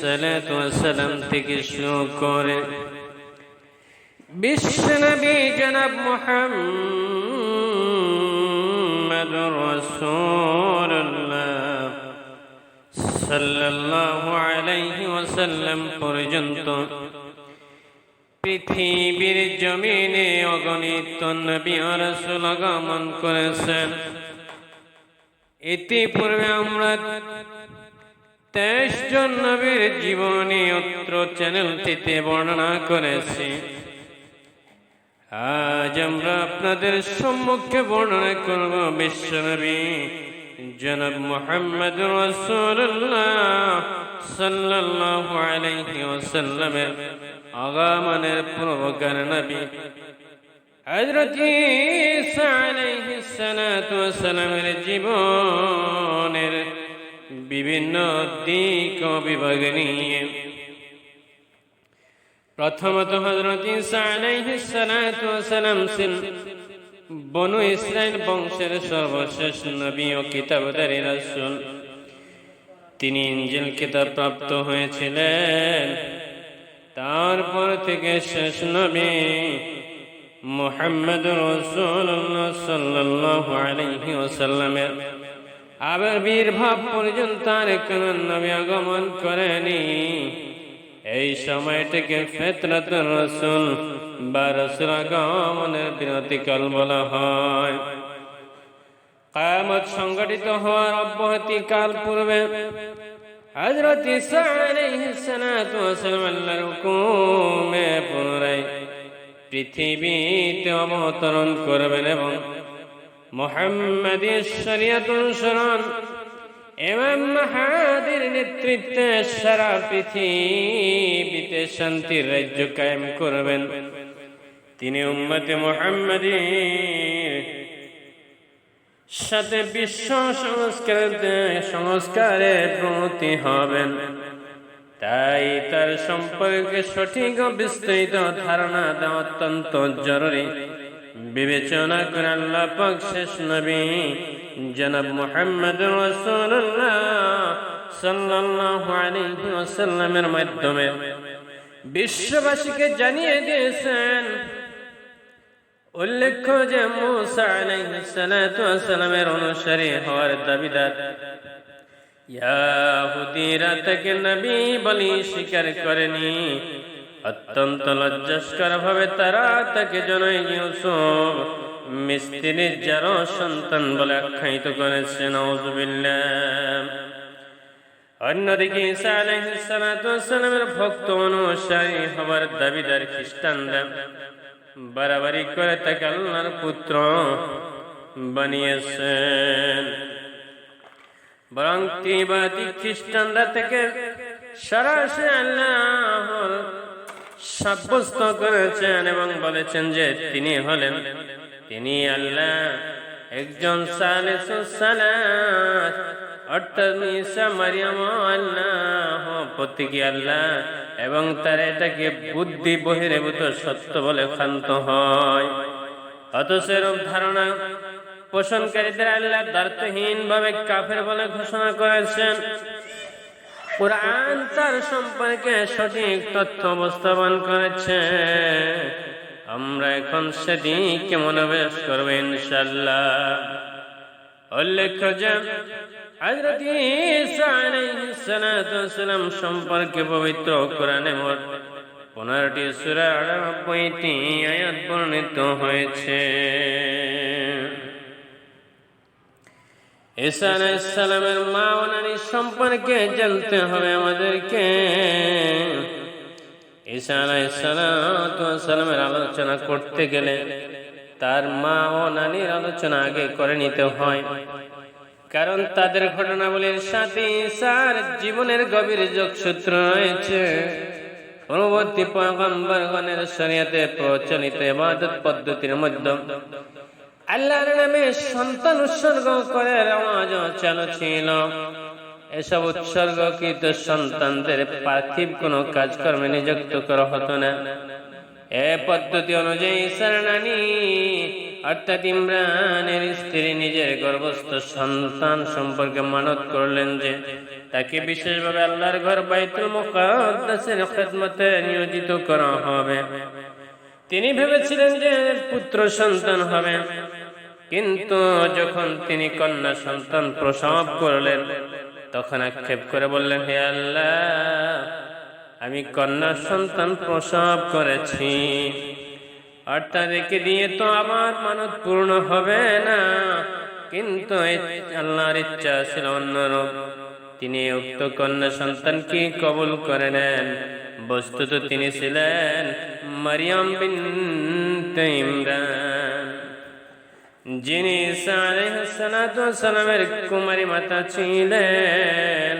সালাম থেকে শুরু করে বিশ্বনবী জনাব মোহাম্মদ সাল্লাল্লাহু আলাইহি ওয়াসাল্লাম পর্যন্ত পৃথিবীর জমিনে অগণিত নবী রাসূল আগমন করেছেন। ইতিপূর্বে আমরা তেইশ জন নবীর জীবনী অত্র চ্যানেলটিতে বর্ণনা করেছি। আজ আমরা আপনাদের সম্মুখে বর্ণনা করব বিশ্বনবী জনাব মোহাম্মদ রসুল্লাহ সাল্লাল্লাহু আলাইহি নবী। হযরত ঈসা জীবনের বিভিন্ন দিক ও বিভাগ নিয়ে প্রথমত ছিলেন বনু ইসরায়েল বংশের সর্বশেষ নবী ও কিতাবদারী রাসূল। তিনি ইনজিল কিতাব প্রাপ্ত হয়েছিলেন। তারপর থেকে শেষ নবী মুহাম্মদ রাসূলুল্লাহ সাল্লাল্লাহু আলাইহি ওয়াসাল্লামের আবির্ভাব পর্যন্ত আর কোন নবী আগমন করেনি। এই সময়টিকে ফেতরাত রসুল বা রসুল আগমনের বিরতিকাল বলা হয়। কায়ামত সংগঠিত হওয়ার অব্যাহতি কাল পূর্বে হযরত ঈসা আলাইহিস সালাতু আল্লাহর হুকুমে পুনরায় পৃথিবীতে অবতরণ করবেন এবং মোহাম্মদের শরিয়ত অনুসরণ এমাম মাহাদের নেতৃত্বে সারা পৃথিবীতে শান্তির রাজ্য কায়েম করবেন। তিনি উম্মতে মোহাম্মদীর সাথে বিশ্ব সংস্কার সংস্কারে প্রতি হবেন। তাই তার সম্পর্কে সঠিক ও বিস্তৃত ধারণা দেওয়া অত্যন্ত জরুরি। বিবেচনা করে আল্লাহ পাক শেষ নবী জনাব মুহাম্মদ রাসূলুল্লাহ সাল্লাল্লাহু মাধ্যমে বিশ্ববাসীকে জানিয়ে দিয়েছেন, উল্লেখ্য যে মুসা আলাইহিস সালাতু ওয়াসালামের অনুসারী হওয়ার দাবিদার। ইয়াহুদিরা তাকে নবী বলি স্বীকার করেনি। অত্যন্ত লজ্জাস্কর ভাবে তারা তাকে জনই ইউসুফ মিস্ত্রির যার সন্তান বলে আখ্যায়িত করেছে অন্যদিকে ঈসা ভক্ত অনুসারী হবার দাবিদার খ্রিস্টানরা বাড়াবাড়ি করে তাকে আল্লাহর পুত্র বানিয়েছেন। বরং তিবাদী খ্রিস্টানরা থেকে সরাসরি আল্লাহর সাব্যস্ত করেছেন এবং বলেছেন যে তিনি হলেন, তিনি আল্লাহ একজন মারিয়াম আল্লাহ প্রতীকী আল্লাহ এবং তার এটাকে বুদ্ধি বহির্ভূত সত্য বলে ক্ষান্ত হয়। অথচ ধারণা পোষণকারীদের আল্লাহ দার্থহীন ভাবে কাফের বলে ঘোষণা করেছেন। কোরআন তার সম্পর্কে সঠিক তথ্য উপস্থাপন করেছে। আমরা এখন সেদিকে মনোবেশ করব ইনশাল্লাহ উল্লেখ্য যে সালাতু ওয়াসালাম সম্পর্কে পবিত্র কোরআনে মোট পনেরোটি সূরা 98টি আয়াত বর্ণিত হয়েছে। ঈসা আলাইহিস সালামের মা ও নারী সম্পর্কে জানতে হবে আমাদেরকে। ঈসা আলাইহিস সালাতু আলোচনা করতে গেলে তার মা ও নানির আলোচনা আগে করে নিতে হয়। কারণ তাদের ঘটনাবলীর সাথে ঈসার জীবনের গভীর যোগসূত্র রয়েছে। পরবর্তী পয়গম্বরগণের শরীয়তে প্রচলিত ইবাদত পদ্ধতির মধ্যে আল্লাহর নামে সন্তান উৎসর্গ করে রওয়াজ চালু ছিল। এসব উৎসর্গকৃত সন্তানদের পার্থিব কোনো কাজকর্মে নিযুক্ত করা হতো না। এ পদ্ধতি অনুযায়ী ঈসার অর্থাৎ ইমরানের স্ত্রী নিজের গর্ভস্থ সন্তান সম্পর্কে মানত করলেন যে, তাকে বিশেষভাবে আল্লাহর ঘর বাইতুল মুকাদ্দাসের খেদমতে নিয়োজিত করা হবে। তিনি ভেবেছিলেন যে পুত্র সন্তান হবে। কিন্তু যখন তিনি কন্যা সন্তান প্রসব করলেন, তখন আক্ষেপ করে বললেন, হে আল্লাহ, আমি কন্যা সন্তান প্রসব করেছি। অর্থাৎ রেখে দিয়ে তো আমার মানত পূর্ণ হবে না। কিন্তু আল্লাহর ইচ্ছা ছিল অন্যরূপ। তিনি উক্ত কন্যা সন্তানকে কবুল করে নেন। বস্তুত তিনি ছিলেন মারিয়াম বিন ইমরান। যিনি সালামের কুমারী মাতা ছিলেন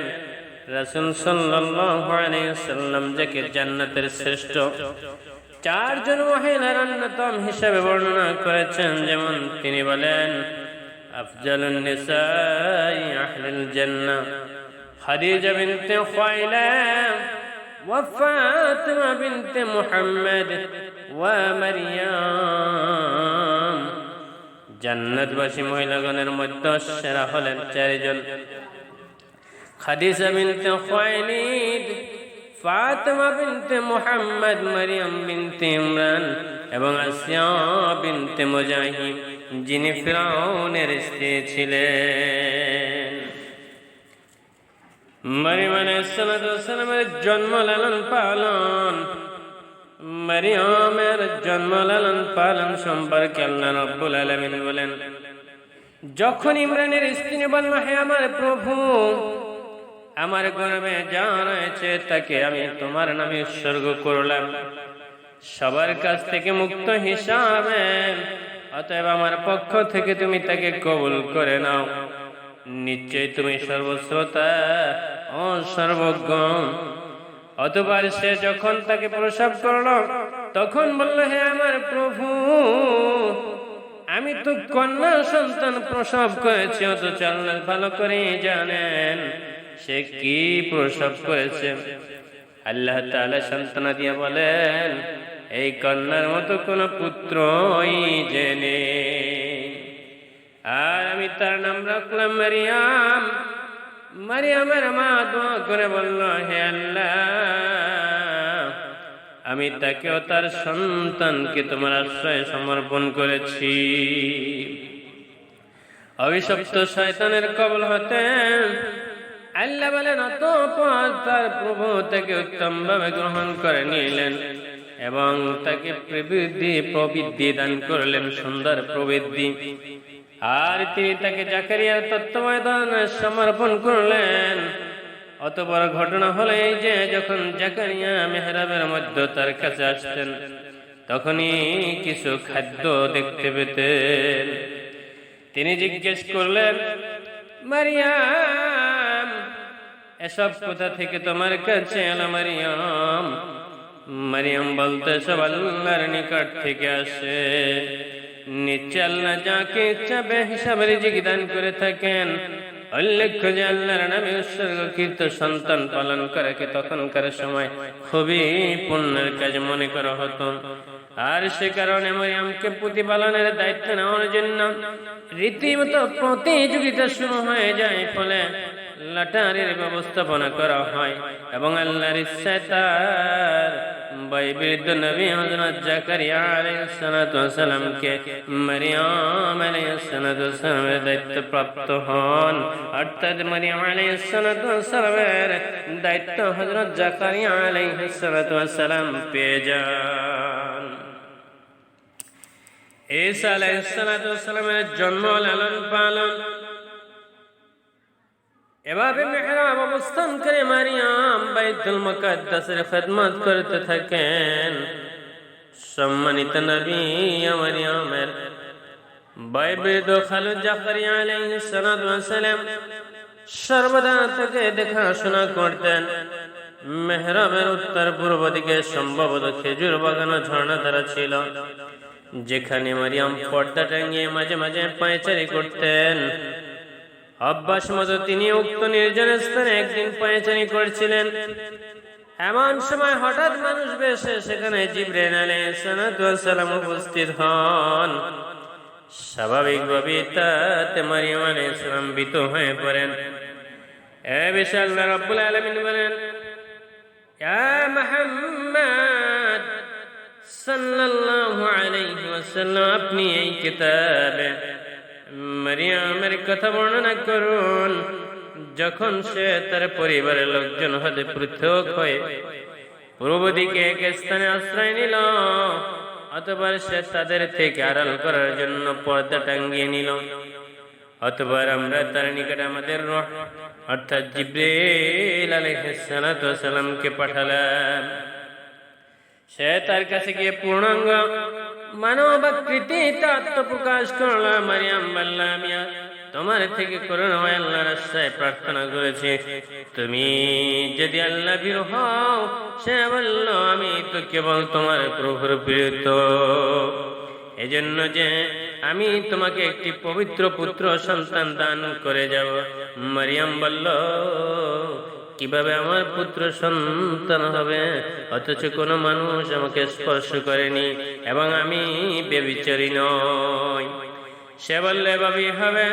রাসুল সাল্লাম যাকে জান্নাতের শ্রেষ্ঠ চারজন মহিলার অন্যতম হিসাবে বর্ণনা করেছেন যেমন তিনি বলেন আফজালুন নিসাই আহলুল জান্নাহ খাদিজা বিনতে খুয়াইলা وفاطمة بنت محمد ومريم জান্নাতবাসী মহিলাগণের মধ্যে সেরা হলেন চারজন। বিনতে ফাতেমা বিনতে মুহাম্মদ, মারিয়াম বিনতে ইমরান এবং আসিয়া বিনতে মুজাহিম যিনি ফিরাউনের স্ত্রী ছিলেন। মারিয়াম আলাইসালামের জন্ম লালন পালন মারিয়ামের জন্ম লালন পালন সম্পর্কে আল্লাহ রব্বুল আলামিন বলেন, যখন ইমরানের স্ত্রী বলল, হে আমার প্রভু, আমার গর্বে যা রয়েছে তাকে আমি তোমার নামে উৎসর্গ করলাম। সবার কাছ থেকে মুক্ত হিসাবে, অতএব আমার পক্ষ থেকে তুমি তাকে কবুল করে নাও। নিশ্চয় তুমি সর্বশ্রোতা ও সর্বজ্ঞ। অতবার সে যখন তাকে প্রসব করল, তখন বলল, হে আমার প্রভু, আমি তো কন্যা সন্তান প্রসব করেছি, অথচ আল্লাহ ভালো করে জানেন সে কি প্রসব করেছে। আল্লাহ তাআলা সন্তানা দিয়ে বলেন, এই কন্যার মতো কোনো পুত্রই জেনে আর আমি তার নাম রাখলাম মারিয়াম। মারিয়ামের মা দোয়া করে বলল, হে আল্লাহ, আমি তাকেও তার সন্তানকে তোমার আশ্রয়ে সমর্পণ করেছি। অভিশপ্ত শয়তানের কবল হতে আল্লাহ বলেন, অতঃপর তার প্রভু তাকে উত্তম ভাবে গ্রহণ করে নিলেন এবং তাকে প্রবৃদ্ধি প্রবৃদ্ধি দান করলেন, সুন্দর প্রবৃদ্ধি। আর তিনি তাকে জাকারিয়ার তত্ত্বাবধান সমর্পণ করলেন। অত বড় ঘটনা হলো এই যে, যখন জাকারিয়া মেহরাবের মধ্যে তার কাছে আসতেন, তখনই কিছু খাদ্য দেখতে পেতেন। তিনি জিজ্ঞেস করলেন, মারিয়াম, এসব কোথা থেকে তোমার কাছে এলো মারিয়াম? মারিয়াম বলতে, সব আল্লাহর নিকট থেকে আসে। নিশ্চয় আল্লাহ যাকে ইচ্ছা বে হিসাবে রিজিক করে থাকেন। উল্লেখ্য যে আল্লাহর নামে উৎসর্গকৃত সন্তান পালন করাকে তখনকার সময় খুবই পুণ্যের কাজ মনে করা হতো। আর সে কারণে মরিয়ামকে প্রতিপালনের দায়িত্ব নেওয়ার জন্য রীতিমতো প্রতিযোগিতা শুরু হয়ে যায়, ফলে লাটারের ব্যবস্থাপনা করা হয় এবং আল্লাহর ইচ্ছায় তার বৈবৃদ্ধ নবী হযরত জাকারিয়া ওয়াসালামকে মারিয়াম আলাইহিস সালাতু ওয়াসালামের দায়িত্ব প্রাপ্ত হন। অর্থাৎ মারিয়াম ওয়াসালামের দায়িত্ব হযরত জাকারিয়া ওয়াসালাম পেয়ে যান। ঈসা ওয়াসালামের জন্ম লালন পালন এভাবে মেহরাব অবস্থান করে মারিয়াম বাইতুল মুকাদ্দাসের খেদমত করতে থাকেন। সম্মানিত নবী মারিয়ামের বাইবেদ খালু জাকারিয়া আলাইহিস সালাতু ওয়াসালাম সর্বদা তাকে দেখাশোনা করতেন। মেহরাবের উত্তর পূর্ব দিকে সম্ভবত খেজুর বাগানো ঝর্ণা দ্বারা ছিল, যেখানে মারিয়াম পর্দা টাঙিয়ে মাঝে মাঝে পায়চারি করতেন। অভ্যাস মতো তিনি উক্ত নির্জন স্থানে একদিন পায়চারি করছিলেন। এমন সময় হঠাৎ মানুষ বেশে সেখানে জিব্রাইল আলাইহিস সালাম উপস্থিত হন। স্বাভাবিকভাবে তাতে মারিয়াম আলাইহিস সালাম ভীত হয়ে পড়েন। এ বিশাল আল্লাহ রাব্বুল আলামিন বলেন সাল্লাল্লাহু আলাইহি ওয়াসাল্লাম, আপনি এই কিতাবে মারিয়ামের কথা বর্ণনা করুন। যখন সে তার পরিবারের লোকজন হতে পৃথক হয়ে পূর্ব দিকে এক স্থানে আশ্রয় নিল, অতবার সে তাদের থেকে আড়াল করার জন্য পর্দা টাঙ্গিয়ে নিল। অতবার আমরা তার নিকটে আমাদের অর্থাৎ সালাতু পাঠালাম। সে তার কাছে গিয়ে পূর্ণাঙ্গ মানবাকৃতিতে আত্মপ্রকাশ করলাম মারিয়াম বললাম ইয়া তোমার থেকে করুন আল্লাহ রাস্তায় প্রার্থনা করেছি। তুমি যদি আল্লাহ হও, সে বলল, আমি তো কেবল তোমার প্রভুর প্রিয়ত। এজন্য যে আমি তোমাকে একটি পবিত্র পুত্র সন্তান দান করে যাব। মারিয়াম বলল কীভাবে আমার পুত্র সন্তান হবে? অথচ কোনো মানুষ আমাকে স্পর্শ করেনি এবং আমি বেবিচারি নই। সে বললে বাবি হবে।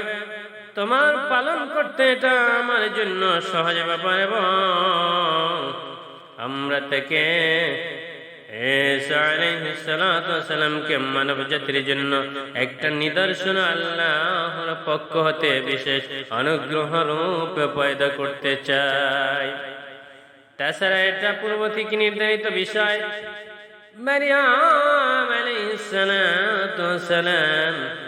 তোমার পালন করতে এটা আমার জন্য সহজ ব্যাপার এবং আমরা থেকে সালামকে মানব জাতির জন্য একটা নিদর্শন আল্লাহর পক্ষ হতে বিশেষ অনুগ্রহ রূপে পয়দা করতে চাই। তাছাড়া এটা পূর্ব থেকে নির্ধারিত বিষয়। মারিয়াম আলাইহিস সালাম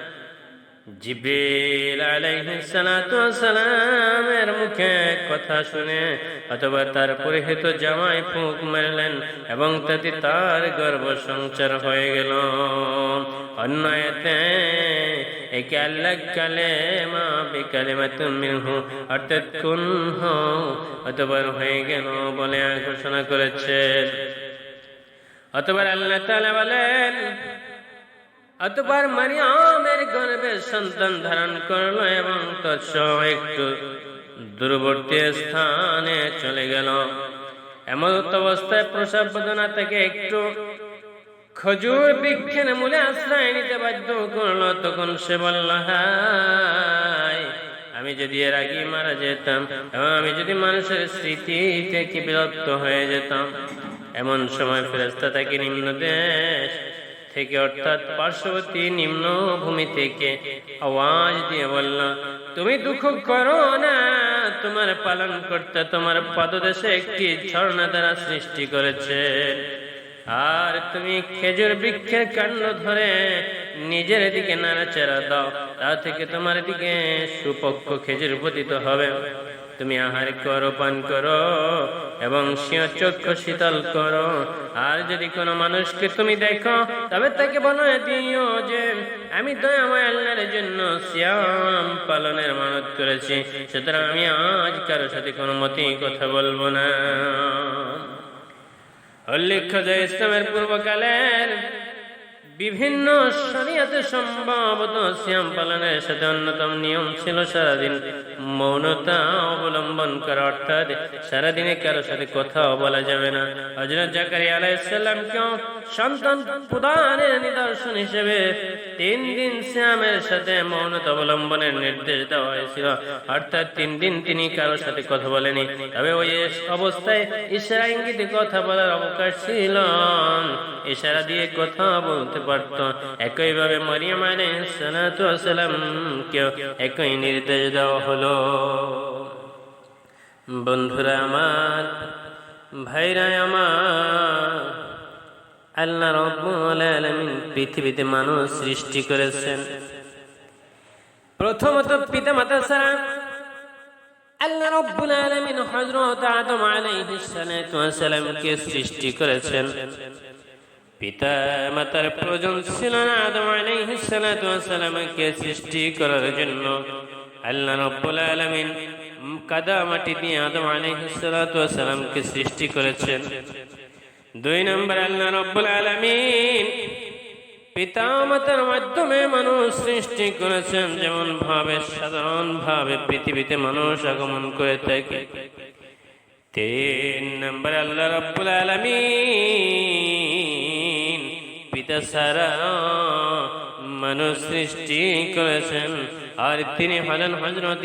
জিব্রিল আলাইহিস সালাতু সালামের মুখে কথা শুনে অথবা তার পরিহিত জামাই ফুঁক মারলেন এবং তাতে তার সঞ্চার হয়ে গেল। অন্য অতবার হয়ে গেল বলে ঘোষণা করেছে। অতবার আল্লাহ তাআলা বলেন অতবার মারিয়ামের গর্ভে সন্তান ধারণ করল এবং তৎসহ একটু দূরবর্তী স্থানে চলে গেল। এমন অবস্থায় প্রসব বেদনা থেকে একটু খজুর বৃক্ষের মূলে আশ্রয় নিতে বাধ্য করল। তখন সে বলল আমি যদি এর আগে মারা যেতাম এবং আমি যদি মানুষের স্মৃতি থেকে বিরক্ত হয়ে যেতাম, এমন সময় ফেরস্তা থাকে নিম্ন দেশ থেকে, অর্থাৎ পার্শ্ববর্তী নিম্ন ভূমি থেকে আওয়াজ দিয়ে বলল, তুমি দুঃখ করো না, তোমার পালন করতে তোমার পদদেশে একটি ঝর্ণা দ্বারা সৃষ্টি করেছে। আর তুমি খেজুর বৃক্ষের কাণ্ড ধরে নিজের দিকে নাড়াচাড়া দাও তা থেকে তোমার দিকে সুপক্ষ খেজুর পতিত হবে। তুমি আহার করো, পান করো এবং সিংহ চক্ষু শীতল করো। আর যদি কোনো মানুষকে তুমি দেখো, তবে তাকে বলো দিও যে, আমি দয়াময় আল্লাহর জন্য শ্যাম পালনের মানত করেছি। সুতরাং আমি আজ কারোর সাথে কোনো মতেই কথা বলব না। উল্লেখ্য যে, ইসলামের পূর্বকালের বিভিন্ন শরীয়তে সম্ভবত শ্যাম পালনের সাথে অন্যতম নিয়ম ছিল সারাদিন মৌনতা অবলম্বন করা, অর্থাৎ সারাদিনে কারোর সাথে কথাও বলা যাবে না। হজরত জাকারিয়া আলাইসাল্লামকেও সন্তান প্রদানের নিদর্শন হিসেবে তিন দিন শ্যামের সাথে মৌনতা অবলম্বনের নির্দেশ দেওয়া হয়েছিল, অর্থাৎ তিন দিন তিনি কারোর সাথে কথা বলেনি। তবে ওই অবস্থায় ইশারা ইঙ্গিতে কথা বলার অবকাশ ছিল। ইশারা দিয়ে কথা বলতে পারত একইভাবে মরিয়াম আলাইসালামকেও একই নির্দেশ দেওয়া হলো। বন্ধুরা আমার, ভাইরা আমার, আল্লাহ রব্বুল আলামিন পৃথিবীতে মানুষ সৃষ্টি করেছেন। প্রথমত পিতা মাতা ছাড়া আল্লাহ রব্বুল আলামিন হযরত আদম আলাইহিস সালাতু সালামকে সৃষ্টি করেছেন। পিতা মাতার প্রয়োজন ছিল না, আদম আলাইহিস সালাতু সৃষ্টি করার জন্য। আল্লাহ রব্বুল আলামিন কাদা মাটি দিয়ে আদম আলাইহিস সৃষ্টি করেছেন। দুই নম্বর, আল্লাহ রব্বুল আলামিন পিতা মাতার মাধ্যমে মানুষ সৃষ্টি করেছেন যেমন ভাবে সাধারণ ভাবে পৃথিবীতে মানুষ আগমন করে থাকে। তিন নম্বর, আল্লাহ রব্বুল আলামিন পিতা সারা মানুষ সৃষ্টি করেছেন আর তিনি হলেন হজরত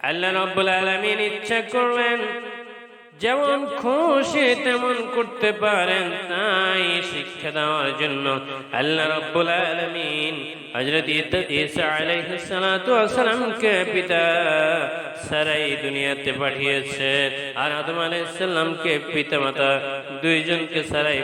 আল্লাহ রবুল আলমিন ইচ্ছা করলেন যেমন খুশি তেমন করতে পারেন তাই শিক্ষা দেওয়ার জন্য আল্লাহ রব্বুল আলমিন হজরত ঈসা পিতা সারাই দুনিয়াতে পাঠিয়েছে আর আদম আলাইসাল্লামকে পিতা মাতা দুইজনকে সারাই